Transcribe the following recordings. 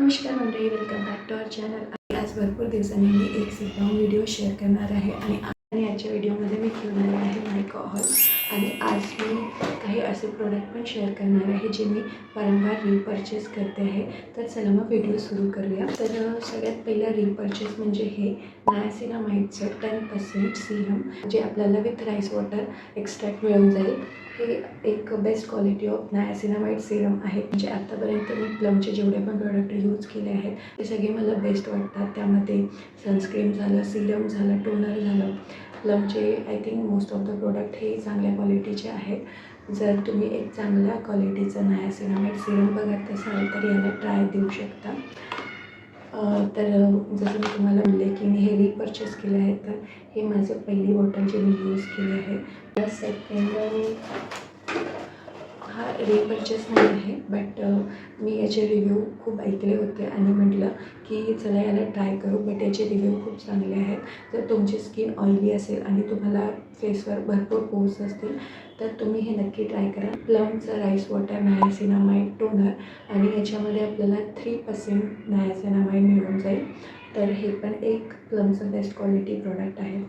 नमस्कार मंडळी welcome back to our channel आणि आज भरपूर दिवसांनी मी एक सिट व्हिडिओ शेअर करणार आहे आणि आणि आजच्या व्हिडिओमध्ये मी घेऊन आहे मायको हॉल आणि आज मी काही असे प्रोडक्ट पण शेअर करणार आहे जे मी वारंवार रिपर्चेस करते आहे. तर चला मग व्हिडिओ सुरू करूया. तर सगळ्यात पहिलं रिपर्चेस म्हणजे हे नायसिनामाइडचं टेन पर्सेंट सिरम जे आपल्याला विथ राईस वॉटर एक्स्ट्रॅक्ट मिळून जाईल. हे एक best quality of niacinamide serum आहे. म्हणजे आत्तापर्यंत मी प्लमचे जेवढे पण प्रोडक्ट यूज केले आहेत ते सगळे मला बेस्ट वाटतात. त्यामध्ये सनस्क्रीन झालं सिरम झालं टोनर झालं. प्लमचे I think most of the product हे चांगल्या क्वालिटीचे आहेत. जर तुम्ही एक चांगल्या क्वालिटीचं नायसिनामाइड सिरम बघत असाल तर याला ट्राय देऊ शकता. तर जसं मी तुम्हाला म्हणले की मी हे रिपर्चेस केले आहे तर हे माझं पहिली बॉटल जे मी यूज केली आहे. प्लस सेकंड हा रिपर्चेस नाही आहे बट मी याचे रिव्ह्यू खूप ऐकले होते आणि म्हटलं की चला याला ट्राय करू बट याचे रिव्ह्यू खूप चांगले आहेत. जर तुमची स्किन ऑइली असेल आणि तुम्हाला फेसवर भरपूर पोर्स असतील तर तुम्ही हे नक्की ट्राय करा. प्लमचं राईस वॉटर नायसिनामाइड टोनर आणि याच्यामध्ये आपल्याला थ्री पर्सेंट नायसिनामाइड मिळून जाईल. तर हे पण एक प्लमचं बेस्ट क्वालिटी प्रोडक्ट आहे.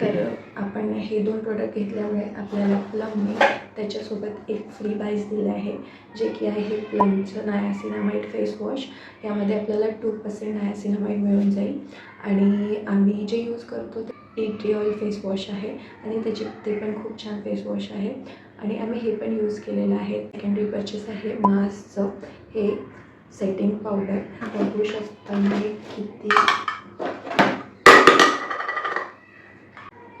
तर आपण हे दोन प्रोडक्ट घेतल्यामुळे आपल्याला प्लमने त्याच्यासोबत एक फ्री बाईज दिलं आहे जे की आहे प्लमचं नायासिनामाईड फेस वॉश यामध्ये आपल्याला टू पर्सेंट नायासिनामाईड मिळून जाईल. आणि आम्ही जे यूज करतो ते टी ऑइल फेस वॉश आहे. आणि त्याचे ते पण खूप छान फेस वॉश आहे. आणि आम्ही हे पण यूज केलेलं आहे. सेकंडरी पर्चेस आहे मास्कचं. हे सेटिंग पावडर बघू शकता मी किती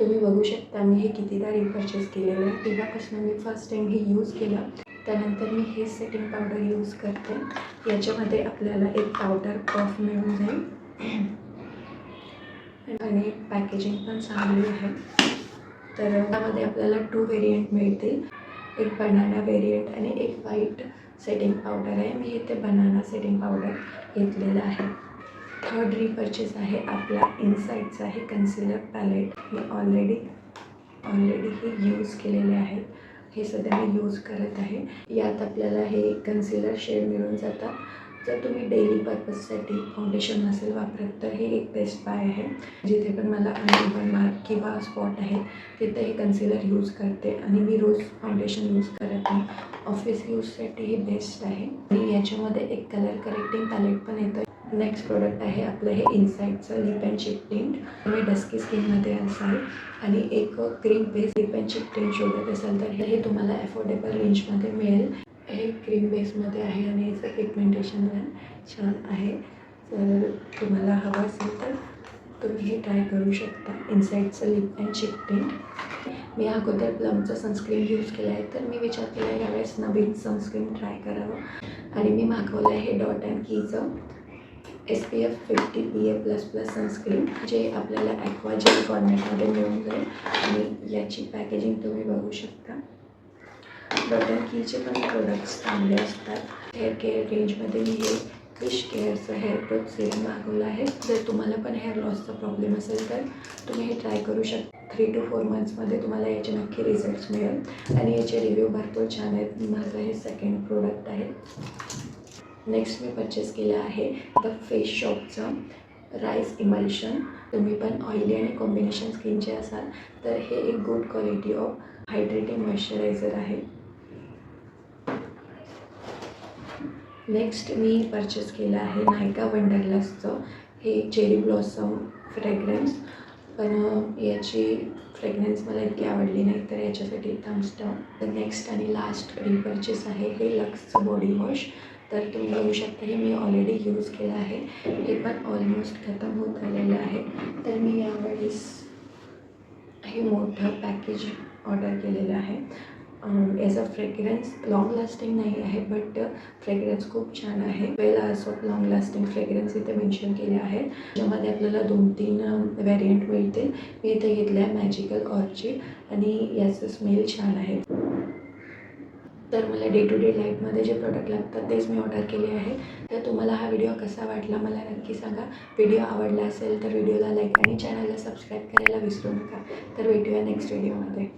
तुम्ही बघू शकता मी हे कितीदा रिपर्चेस केलेलं आहे. तेव्हापासून मी फर्स्ट टाईम हे यूज केलं. त्यानंतर मी हे सेटिंग पावडर यूज करते. याच्यामध्ये आपल्याला एक पावडर पफ मिळून जाईल. आणि पॅकेजिंग पण चांगली आहे. तर त्यामध्ये आपल्याला टू व्हेरियंट मिळतील. एक बनाना व्हेरियंट आणि एक व्हाईट सेटिंग पावडर आहे. मी इथे बनाना सेटिंग पावडर घेतलेलं आहे. थर्ड रिपर्चेस आहे आपला इन्साईटचा आहे कन्सिलर पॅलेट मी ऑलरेडी ऑलरेडी हे यूज केलेले आहेत. हे सध्या मी यूज करत आहे. यात आपल्याला हे कन्सिलर शेड मिळून जातात. जर तुम्ही डेली पर्पजसाठी फाउंडेशन नसेल वापरत तर हे एक बेस्ट बाय आहे. जिथे पण मला अनइवन मार्क किंवा स्पॉट आहे तिथे हे कन्सिलर यूज करते. आणि मी रोज फाउंडेशन यूज करत नाही ऑफिस यूजसाठी हे बेस्ट आहे. आणि याच्यामध्ये एक कलर करेक्टिंग पॅलेट पण येतं. नेक्स्ट प्रोडक्ट आहे आपलं हे इन्साईडचं लिप अँड चिप टिंट तुम्ही डस्की स्किनमध्ये असाल आणि एक cream base lip and cheek tint शोधत असाल तर हे तुम्हाला अफोर्डेबल रेंजमध्ये मिळेल. हे क्रीम बेसमध्ये आहे आणि याचं पिगमेंटेशन छान आहे. तर तुम्हाला हवं असेल तर तुम्ही हे ट्राय करू शकता. इन्साईडचं लिप अँड चिप टिंट मी अगोदर प्लमचं सनस्क्रीन यूज केलं आहे तर मी विचार केला आहे यावेळेस नवीन सनस्क्रीन ट्राय करावं. आणि मी मागवलं आहे dot and कीचं S P F fifty P A plus plus sunscreen जे आपल्याला ॲक्वाजेल फॉर्मॅटमध्ये मिळून जाईल. आणि याची पॅकेजिंग तुम्ही बघू शकता. बटर कीचे पण प्रोडक्ट्स चांगले असतात. हेअर केअर रेंजमध्ये मी हे फिश केअरचं हेअर ग्रोथ सिरम मागवलं आहे. जर तुम्हाला पण हेअर लॉसचा प्रॉब्लेम असेल तर तुम्ही हे ट्राय करू शकता. थ्री टू फोर मंथ्समध्ये तुम्हाला याचे नक्की रिझल्ट्स मिळेल. आणि याचे रिव्ह्यू भरपूर छान आहेत. माझं हे सेकंड प्रोडक्ट आहे. नेक्स्ट मी परचेस केलं आहे द फेस शॉपचं राईस इमल्शन तुम्ही पण ऑइली आणि कॉम्बिनेशन स्किनचे असाल तर हे एक good quality of hydrating moisturiser आहे. नेक्स्ट मी परचेस केलं आहे नायका वंडरलसचं हे चेरी ब्लॉसम फ्रेग्रन्स पण याची फ्रेग्रन्स मला इतकी आवडली नाही तर याच्यासाठी थम्स डाऊन तर नेक्स्ट आणि लास्ट रिपर्चेस आहे हे लक्सचं बॉडी वॉश तर तुम्ही बघू शकता हे मी ऑलरेडी यूज केलं आहे. हे पण ऑलमोस्ट खतम होत आलेलं आहे. तर मी यावेळेस हे मोठं पॅकेज ऑर्डर केलेलं आहे. Um, uh fragrance long lasting नाही आहे बट फ्रेग्रन्स खूप छान आहे. Well of long lasting fragrance इथे मेन्शन केले आहे. ज्यामध्ये आपल्याला दोन तीन व्हेरियंट मिळतील. मी इथे घेतलं आहे मॅजिकल ऑर्चिड आणि याचं स्मेल छान आहे. तर मला डे टू डे लाईफमध्ये जे प्रोडक्ट लागतात तेच मी ऑर्डर केले आहे. तर तुम्हाला हा व्हिडिओ कसा वाटला मला नक्की सांगा. व्हिडिओ आवडला असेल तर व्हिडिओला लाईक आणि चॅनलला सबस्क्राईब करायला विसरू नका. तर भेटूया नेक्स्ट व्हिडिओमध्ये